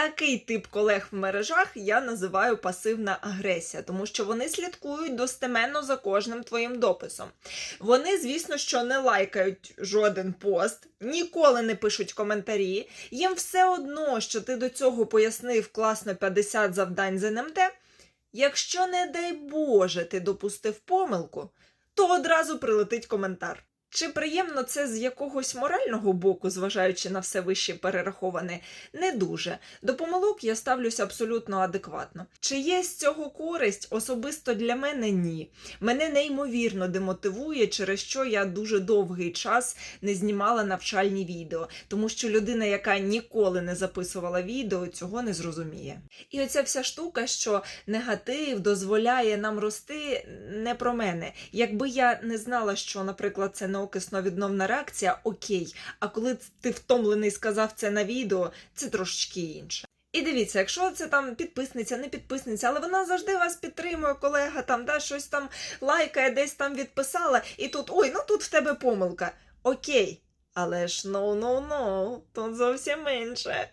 Такий тип колег в мережах я називаю пасивна агресія, тому що вони слідкують достеменно за кожним твоїм дописом. Вони, звісно, що не лайкають жоден пост, ніколи не пишуть коментарі. Їм все одно, що ти до цього пояснив класно 50 завдань з НМТ. Якщо, не дай Боже, ти допустив помилку, то одразу прилетить коментар. Чи приємно це з якогось морального боку, зважаючи на все вище перераховане, не дуже. До помилок я ставлюся абсолютно адекватно. Чи є з цього користь? Особисто для мене ні. Мене неймовірно демотивує, через що я дуже довгий час не знімала навчальні відео, тому що людина, яка ніколи не записувала відео, цього не зрозуміє. І оця вся штука, що негатив дозволяє нам рости, не про мене. Якби я не знала, що, наприклад, це неокисно-відновна реакція, окей. А коли ти втомлений сказав це на відео, це трошечки інше. І дивіться, якщо це там підписниця, не підписниця, але вона завжди вас підтримує, колега там да, щось там лайкає, десь там відписала, і тут ой, ну тут в тебе помилка. Окей. Але ж no, no, тут зовсім інше.